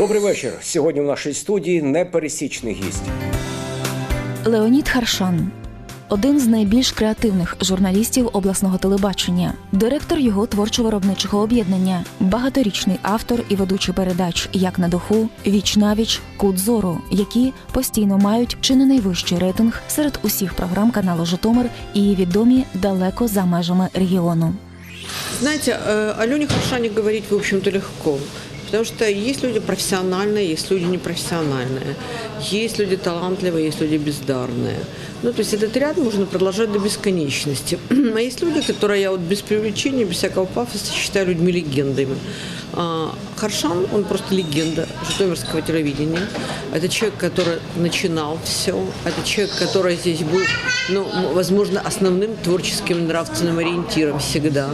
Добрий вечір. Сьогодні в нашій студії непересічний гість. Леонід Харшан один з найбільш креативних журналістів обласного телебачення, директор його творчо-виробничого об'єднання, багаторічний автор і ведучий передач як на духу, віч навіч, кут зору, які постійно мають чи не найвищий рейтинг серед усіх програм каналу Житомир і відомі далеко за межами регіону. Знаете, э, Алене Харшане говорить, в общем-то, легко. Потому что есть люди профессиональные, есть люди непрофессиональные. Есть люди талантливые, есть люди бездарные. Ну, то есть этот ряд можно продолжать до бесконечности. А есть люди, которые я вот без привлечения, без всякого пафоса считаю людьми-легендами. А Харшан, он просто легенда житомирского телевидения. Это человек, который начинал все. Это человек, который здесь был, ну, м- возможно, основным творческим нравственным ориентиром всегда.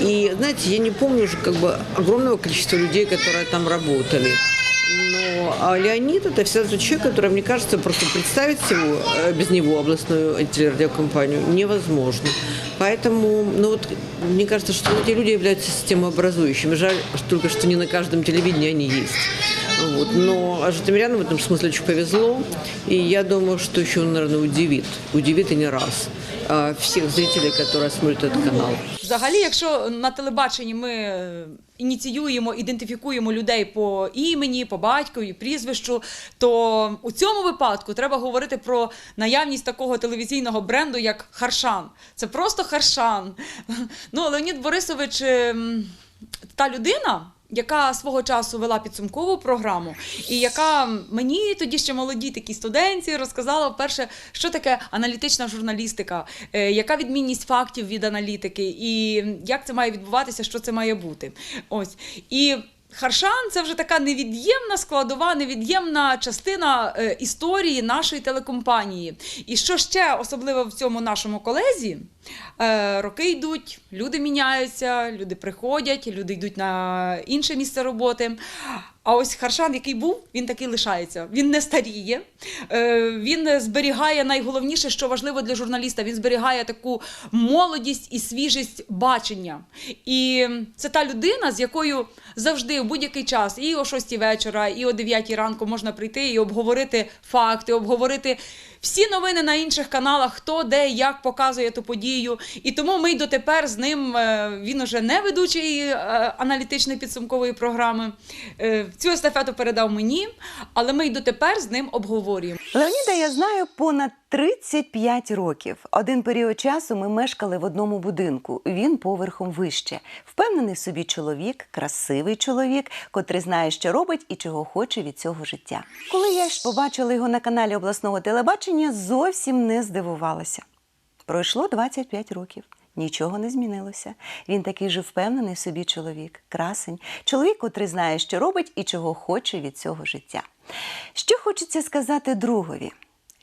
И, знаете, я не помню уже как бы огромного количества людей, которые там работали. Но а Леонид это всегда тот человек, который, мне кажется, просто представить его э, без него областную телерадиокомпанию невозможно. Поэтому, ну вот, мне кажется, что эти люди являются системообразующими. Жаль только, что не на каждом телевидении они есть. Вот. Но а житомирянам в этом смысле очень повезло. И я думаю, что еще он, наверное, удивит. Удивит и не раз а, всех зрителей, которые смотрят этот канал. Взагалі, якщо на телебаченні ми е, ініціюємо, ідентифікуємо людей по імені, по батькові, прізвищу, то у цьому випадку треба говорити про наявність такого телевізійного бренду, як Харшан. Це просто Харшан. Ну, Леонід Борисович ем, та людина. Яка свого часу вела підсумкову програму, і яка мені тоді ще молоді такі студенці розказала перше, що таке аналітична журналістика, е, яка відмінність фактів від аналітики, і як це має відбуватися, що це має бути. Ось і. Харшан це вже така невід'ємна складова, невід'ємна частина е, історії нашої телекомпанії. І що ще особливо в цьому нашому колезі, е, роки йдуть, люди міняються, люди приходять, люди йдуть на інше місце роботи. А ось Харшан, який був, він такий лишається. Він не старіє, е, він зберігає найголовніше, що важливо для журналіста. Він зберігає таку молодість і свіжість бачення. І це та людина, з якою завжди в будь-який час, і о 6 вечора, і о 9 ранку можна прийти і обговорити факти, обговорити всі новини на інших каналах, хто де як показує ту подію. І тому ми й дотепер з ним е, він уже не ведучий е, аналітичної підсумкової програми. Цю естафету передав мені, але ми й дотепер з ним обговорюємо. Леоніда я знаю понад 35 років. Один період часу ми мешкали в одному будинку. Він поверхом вище. Впевнений собі чоловік, красивий чоловік, котрий знає, що робить і чого хоче від цього життя. Коли я ж побачила його на каналі обласного телебачення, зовсім не здивувалася. Пройшло 25 років. Нічого не змінилося. Він такий же впевнений в собі чоловік, красень, чоловік, котрий знає, що робить і чого хоче від цього життя. Що хочеться сказати другові?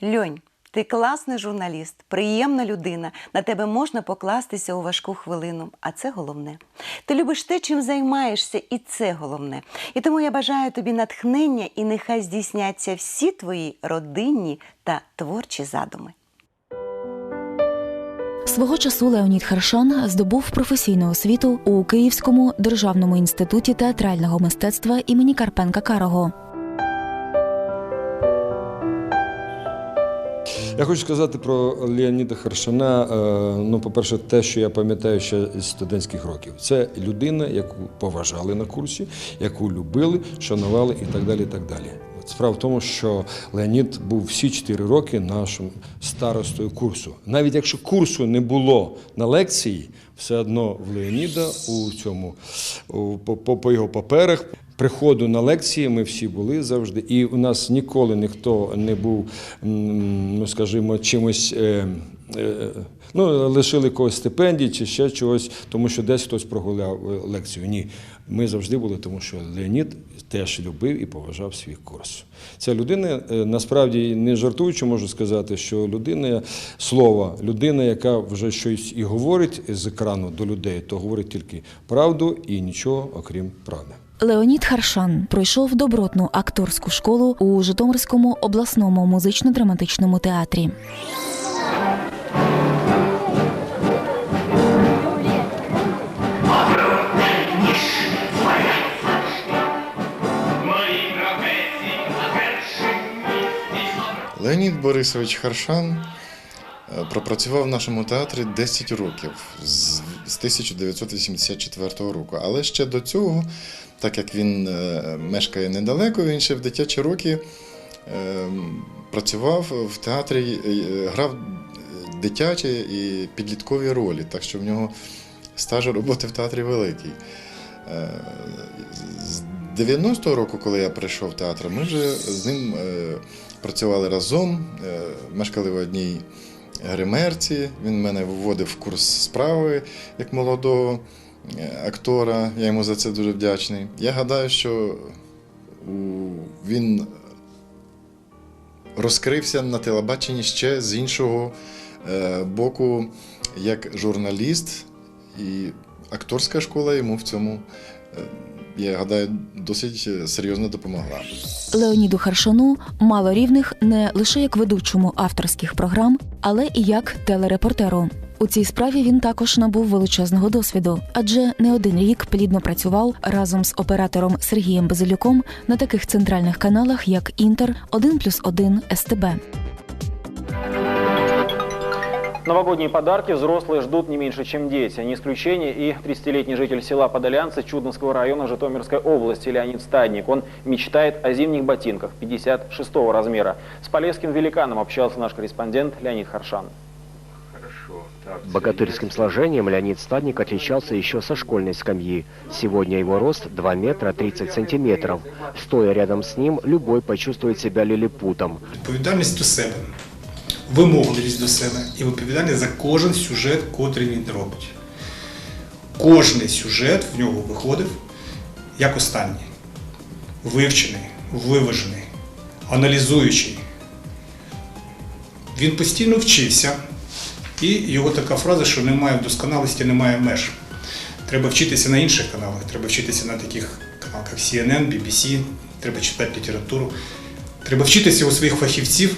Льонь, ти класний журналіст, приємна людина. На тебе можна покластися у важку хвилину, а це головне. Ти любиш те, чим займаєшся, і це головне. І тому я бажаю тобі натхнення, і нехай здійсняться всі твої родинні та творчі задуми. Свого часу Леонід Харшан здобув професійну освіту у Київському державному інституті театрального мистецтва імені Карпенка Карого. Я хочу сказати про Леоніда Харшана. е, Ну, по-перше, те, що я пам'ятаю ще з студентських років. Це людина, яку поважали на курсі, яку любили, шанували і так далі. І так далі. Справа в тому, що Леонід був всі чотири роки нашим старостою курсу. Навіть якщо курсу не було на лекції, все одно в Леоніда у цьому по, по, його паперах. Приходу на лекції ми всі були завжди, і у нас ніколи ніхто не був, ну скажімо, чимось. Е, Ну, лишили когось стипендій чи ще чогось, тому що десь хтось прогуляв е, лекцію. Ні, ми завжди були, тому що Леонід теж любив і поважав свій курс. Ця людина, е, насправді, не жартуючи, можу сказати, що людина слова, людина, яка вже щось і говорить з екрану до людей, то говорить тільки правду і нічого окрім правди. Леонід Харшан пройшов добротну акторську школу у Житомирському обласному музично-драматичному театрі. Леонід Борисович Харшан е, пропрацював в нашому театрі 10 років з з 1984 року. Але ще до цього, так як він е, мешкає недалеко, він ще в дитячі роки е, працював в театрі, грав дитячі і підліткові ролі, так що в нього стаж роботи в театрі великий. З 90-го року, коли я прийшов в театр, ми вже з ним працювали разом, е, мешкали в одній гримерці. Він мене вводив в курс справи як молодого е, актора. Я йому за це дуже вдячний. Я гадаю, що він розкрився на телебаченні ще з іншого е, боку, як журналіст, і акторська школа йому в цьому, я гадаю, досить е, серйозно допомогла. Леоніду Харшану мало рівних не лише як ведучому авторських програм, але і як телерепортеру. У цій справі він також набув величезного досвіду, адже не один рік плідно працював разом з оператором Сергієм Безилюком на таких центральних каналах, як Інтер, 1+,1, СТБ. Новогодние подарки взрослые ждут не меньше, чем дети. Не исключение и 30-летний житель села Подолянцы Чудновского района Житомирской области Леонид Стадник. Он мечтает о зимних ботинках 56 размера. С полесским великаном общался наш корреспондент Леонид Харшан. Богатырским сложением Леонид Стадник отличался еще со школьной скамьи. Сегодня его рост 2 метра 30 сантиметров. Стоя рядом с ним, любой почувствует себя лилипутом. відповідальність до себе, Вимогливість до себе і відповідальність за кожен сюжет, котрий він робить. Кожний сюжет в нього виходив як останній. Вивчений, виважений, аналізуючий. Він постійно вчився, і його така фраза, що немає досконалості, немає меж. Треба вчитися на інших каналах, треба вчитися на таких каналах, як CNN, BBC, треба читати літературу. Треба вчитися у своїх фахівців.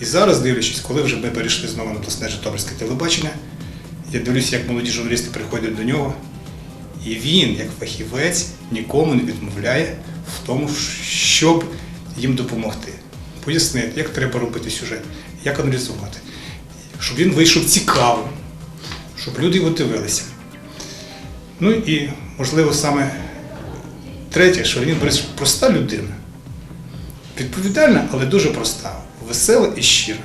І зараз, дивлячись, коли вже ми перейшли знову на обласне Житомирське телебачення, я дивлюся, як молоді журналісти приходять до нього. І він, як фахівець, нікому не відмовляє в тому, щоб їм допомогти. Пояснити, як треба робити сюжет, як аналізувати, щоб він вийшов цікавим, щоб люди його дивилися. Ну і, можливо, саме третє, що він проста людина. Відповідальна, але дуже проста, весела і щира.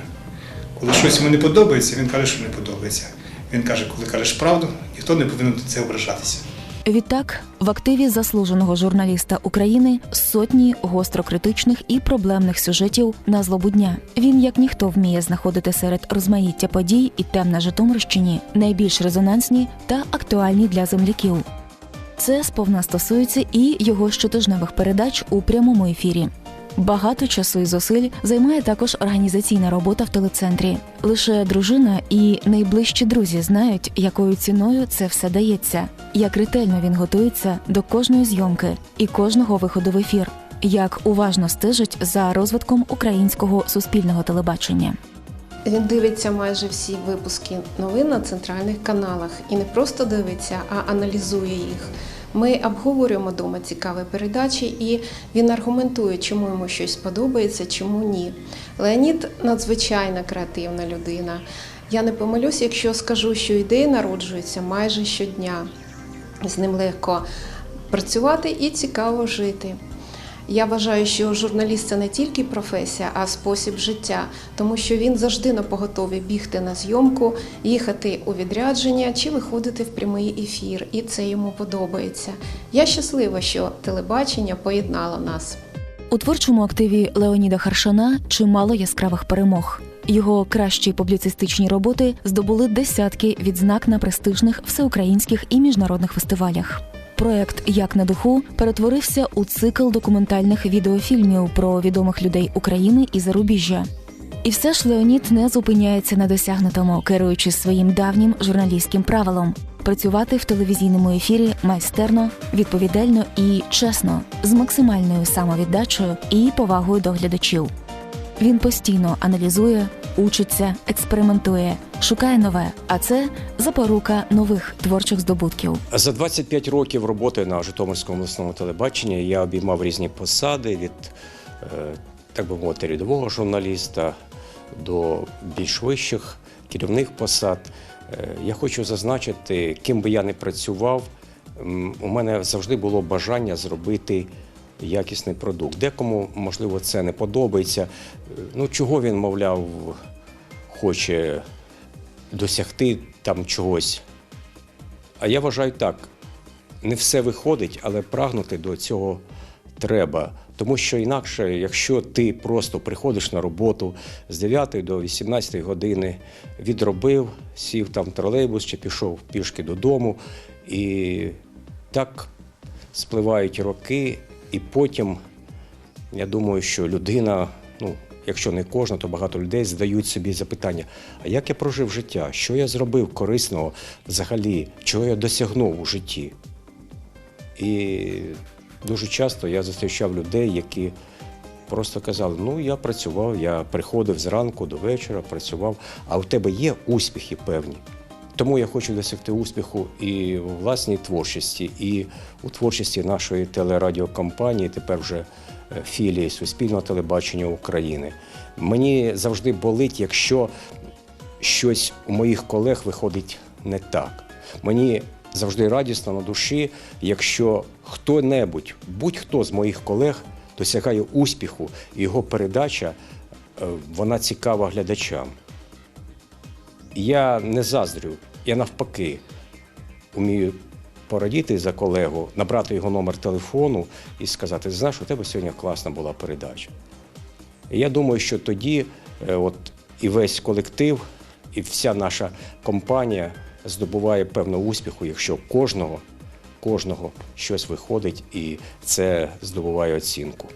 Коли щось йому не подобається, він каже, що не подобається. Він каже, коли кажеш правду, ніхто не повинен до це ображатися. Відтак, в активі заслуженого журналіста України сотні гострокритичних і проблемних сюжетів на злобу дня. Він, як ніхто, вміє знаходити серед розмаїття подій і тем на Житомирщині найбільш резонансні та актуальні для земляків. Це сповна стосується і його щотижневих передач у прямому ефірі. Багато часу і зусиль займає також організаційна робота в телецентрі. Лише дружина і найближчі друзі знають, якою ціною це все дається, як ретельно він готується до кожної зйомки і кожного виходу в ефір, як уважно стежить за розвитком українського суспільного телебачення. Він дивиться майже всі випуски новин на центральних каналах і не просто дивиться, а аналізує їх. Ми обговорюємо вдома цікаві передачі, і він аргументує, чому йому щось подобається, чому ні. Леонід надзвичайно креативна людина. Я не помилюсь, якщо скажу, що ідеї народжуються майже щодня. З ним легко працювати і цікаво жити. Я вважаю, що журналіст це не тільки професія, а спосіб життя, тому що він завжди на поготові бігти на зйомку, їхати у відрядження чи виходити в прямий ефір, і це йому подобається. Я щаслива, що телебачення поєднало нас. У творчому активі Леоніда Харшана чимало яскравих перемог. Його кращі публіцистичні роботи здобули десятки відзнак на престижних всеукраїнських і міжнародних фестивалях. Проект Як на духу перетворився у цикл документальних відеофільмів про відомих людей України і зарубіжжя. І все ж Леонід не зупиняється на досягнутому, керуючись своїм давнім журналістським правилом працювати в телевізійному ефірі майстерно, відповідально і чесно, з максимальною самовіддачею і повагою до глядачів. Він постійно аналізує, учиться, експериментує, шукає нове, а це запорука нових творчих здобутків. За 25 років роботи на Житомирському обласному телебаченні я обіймав різні посади від е, так би мовити, рядового журналіста до більш вищих керівних посад. Е, Я хочу зазначити, ким би я не працював, у мене завжди було бажання зробити якісний продукт. Декому, можливо, це не подобається. Ну, чого він, мовляв, хоче досягти там чогось. А я вважаю так: не все виходить, але прагнути до цього треба. Тому що інакше, якщо ти просто приходиш на роботу з 9 до 18 години, відробив, сів там в тролейбус чи пішов пішки додому, і так спливають роки, і потім я думаю, що людина, ну, якщо не кожна, то багато людей задають собі запитання: а як я прожив життя? Що я зробив корисного взагалі, чого я досягнув у житті? І дуже часто я зустрічав людей, які просто казали: ну, я працював, я приходив зранку до вечора, працював, а у тебе є успіхи певні. Тому я хочу досягти успіху і у власній творчості, і у творчості нашої телерадіокомпанії, тепер вже е, філії Суспільного телебачення України. Мені завжди болить, якщо щось у моїх колег виходить не так. Мені завжди радісно на душі, якщо хто-небудь, будь-хто з моїх колег досягає успіху, його передача е, вона цікава глядачам. Я не заздрю, я навпаки вмію порадіти за колегу, набрати його номер телефону і сказати: знаєш, у тебе сьогодні класна була передача. Я думаю, що тоді е, от, і весь колектив, і вся наша компанія здобуває певного успіху, якщо кожного, кожного щось виходить і це здобуває оцінку.